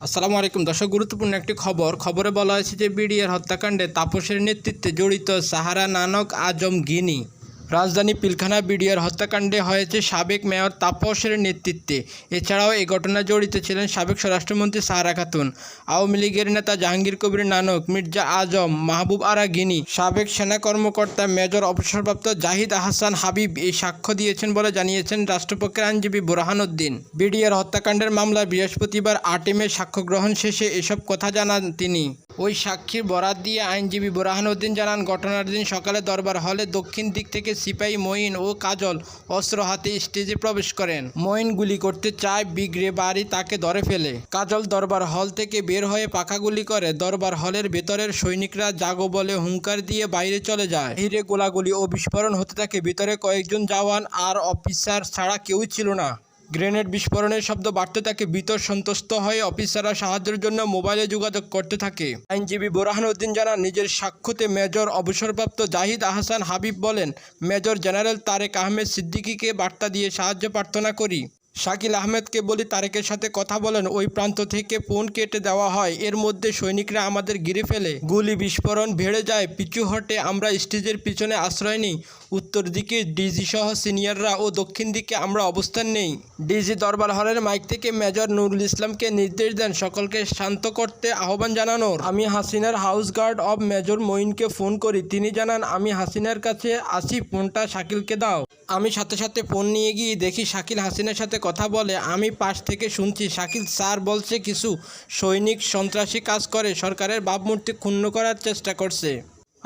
আসসালামু আলাইকুম। দর্শক, গুরুত্বপূর্ণ একটি খবর। খবরে বলা হয়েছে যে, বিডিআর হত্যাকাণ্ডে তাপসের নেতৃত্বে জড়িত সাহারা নানক আজম গিনি রাজধানী পিলখানা বিডিআর হত্যাকাণ্ডে হয়েছে সাবেক মেয়র তাপসের নেতৃত্বে। এছাড়াও এই ঘটনায় জড়িত ছিলেন সাবেক স্বরাষ্ট্রমন্ত্রী সাহারা খাতুন, আওয়ামী লীগের নেতা জাহাঙ্গীর কবির নানক, মির্জা আজম, মাহবুব আরা গিনি সাবেক সেনা কর্মকর্তা মেজর অবসরপ্রাপ্ত জাহিদ আহসান হাবিব এই সাক্ষ্য দিয়েছেন বলে জানিয়েছেন রাষ্ট্রপক্ষের আইনজীবী বোরহানুদ্দিন বিডিআর হত্যাকাণ্ডের মামলায় বৃহস্পতিবার আটে মে সাক্ষ্য গ্রহণ শেষে এসব কথা জানান তিনি। ওই সাক্ষীর বরাত দিয়ে আইনজীবী বোরহানুদ্দিন জানান, ঘটনার দিন সকালে দরবার হলে দক্ষিণ দিক থেকে সিপাহী মঈন ও কাজল অস্ত্র হাতে স্টেজে প্রবেশ করেন। মঈন গুলি করতে চায়, বিগড়ে বাড়ি তাকে ধরে ফেলে। কাজল দরবার হল থেকে বের হয়ে পাখা গুলি করে। দরবার হলের ভেতরের সৈনিকরা জাগো বলে হুঙ্কার দিয়ে বাইরে চলে যায়। হিরে গোলাগুলি ও বিস্ফোরণ হতে থাকে। ভিতরে কয়েকজন জওয়ান আর অফিসার ছাড়া কেউই ছিল না। গ্রেনেড বিস্ফোরণের শব্দ বাড়তে থাকে বিতর সন্তুষ্ট হয়ে অফিসাররা সাহায্যের জন্য মোবাইলে যোগাযোগ করতে থাকে। আইনজীবী বোরহানুদ্দিন জানান, নিজের সাক্ষ্যতে মেজর অবসরপ্রাপ্ত জাহিদ আহসান হাবিব বলেন, মেজর জেনারেল তারেক আহমেদ সিদ্দিকিকে বার্তা দিয়ে সাহায্য প্রার্থনা করি। শাকিল আহমেদকে বলি তারেকের সাথে কথা বলেন, ওই প্রান্ত থেকে ফোন কেটে দেওয়া হয়, এর মধ্যে সৈনিকরা আমাদের গিরে ফেলে। গুলি বিস্ফোরণ ভেড়ে যায়, পিছু হটে আমরা স্টেজের পিছনে আশ্রয় নিই। উত্তর দিকে ডিজি সহ সিনিয়ররা ও দক্ষিণ দিকে আমরা অবস্থান নেই। ডিজি দরবার হলের মাইক থেকে মেজর নুরুল ইসলামকে নির্দেশ দেন সকলকে শান্ত করতে আহ্বান জানানোর। আমি হাসিনার হাউস গার্ড অব মেজর মঈনকে ফোন করি, তিনি জানান, আমি হাসিনার কাছে আসি, ফোনটা শাকিলকে দাও। আমি সাথে সাথে ফোন নিয়ে গিয়ে দেখি শাকিল হাসিনার সাথে কথা বলে, আমি পাশ থেকে শুনছি শাকিল স্যার বলছে কিছু সৈনিক সন্ত্রাসী কাজ করে, সরকারের ভাবমূর্তি ক্ষুণ্ণ করার চেষ্টা করছে।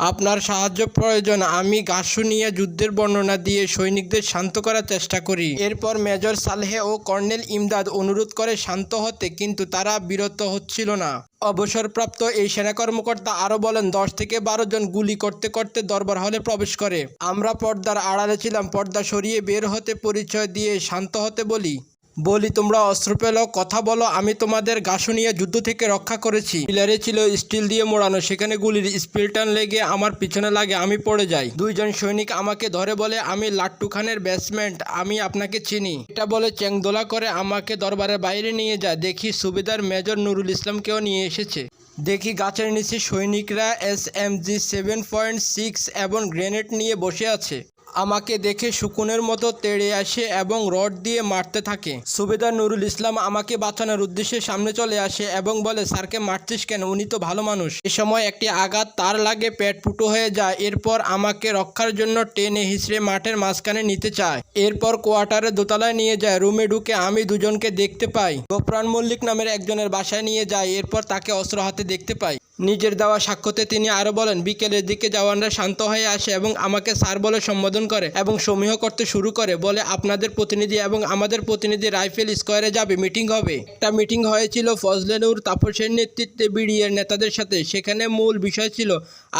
আপনার সাহায্য প্রয়োজন। আমি গাসু নিয়ে যুদ্ধের বর্ণনা দিয়ে সৈনিকদের শান্ত করার চেষ্টা করি। এরপর মেজর সালেহে ও কর্নেল ইমদাদ অনুরোধ করে শান্ত হতে, কিন্তু তারা বিরত হচ্ছিল না। অবসরপ্রাপ্ত এই সেনা কর্মকর্তা আরও বলেন, দশ থেকে বারো জন গুলি করতে করতে দরবার হলে প্রবেশ করে। আমরা পর্দার আড়ালে ছিলাম, পর্দা সরিয়ে বের হতে পরিচয় দিয়ে শান্ত হতে বলি। বলি, তোমরা অস্ত্র পেল, কথা বলো, আমি তোমাদের গাছুনিয়া যুদ্ধ থেকে রক্ষা করেছি। পিলারে ছিল স্টিল দিয়ে মোড়ানো, সেখানে গুলির স্পিলটান লেগে আমার পিছনে লাগে, আমি পড়ে যাই। দুইজন সৈনিক আমাকে ধরে বলে, আমি লাট্টু খানের ব্যাটসম্যান, আমি আপনাকে চিনি। এটা বলে চেংদোলা করে আমাকে দরবারের বাইরে নিয়ে যায়। দেখি সুবেদার মেজর নুরুল ইসলামকেও নিয়ে এসেছে। দেখি গাছের নিচে সৈনিকরা S M G seven point six এবং গ্রেনেড নিয়ে বসে আছে। আমাকে দেখে শুকুনের মতো তেড়ে আসে এবং রড দিয়ে মারতে থাকে। সুবেদার নুরুল ইসলাম আমাকে বাঁচানোর উদ্দেশ্যে সামনে চলে আসে এবং বলে, স্যারকে মারছিস কেন? উনি তো ভালো মানুষ। এ সময় একটি আঘাত তার লাগে পেট ফুটো হয়ে যায়। এরপর আমাকে রক্ষার জন্য টেনে হিসড়ে মাঠের মাঝখানে নিতে চায়। এরপর কোয়ার্টারে দোতলায় নিয়ে যায়। রুমে ঢুকে আমি দুজনকে দেখতে পাই। গোপ্রাণ মল্লিক নামের একজনের বাসায় নিয়ে যায়। এরপর তাকে অস্ত্র হাতে দেখতে পাই। নিজের দেওয়া সাক্ষ্যতে তিনি আরও বলেন, বিকেলের দিকে জওয়ানরা শান্ত হয়ে আসে এবং আমাকে স্যার বলে সম্বোধন করে এবং সমীহ করতে শুরু করে, বলে, আপনাদের প্রতিনিধি এবং আমাদের প্রতিনিধি রাইফেল স্কোয়ারে যাবে, মিটিং হবে। একটা মিটিং হয়েছিল ফজলেনুর তাপসের নেতৃত্বে বিডিএর নেতাদের সাথে। সেখানে মূল বিষয় ছিল,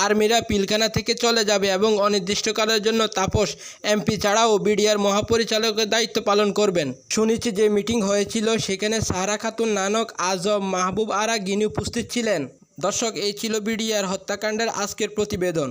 আর্মিরা পিলখানা থেকে চলে যাবে এবং অনির্দিষ্টকালের জন্য তাপস এমপি ছাড়াও বিডিআর মহাপরিচালকের দায়িত্ব পালন করবেন। শুনেছি যে মিটিং হয়েছিল, সেখানে সাহারা খাতুন, নানক আজম, মাহবুব আরা গিনি উপস্থিত ছিলেন। দর্শক এই ছিল বিডিআর হত্যাকাণ্ডের আজকের প্রতিবেদন।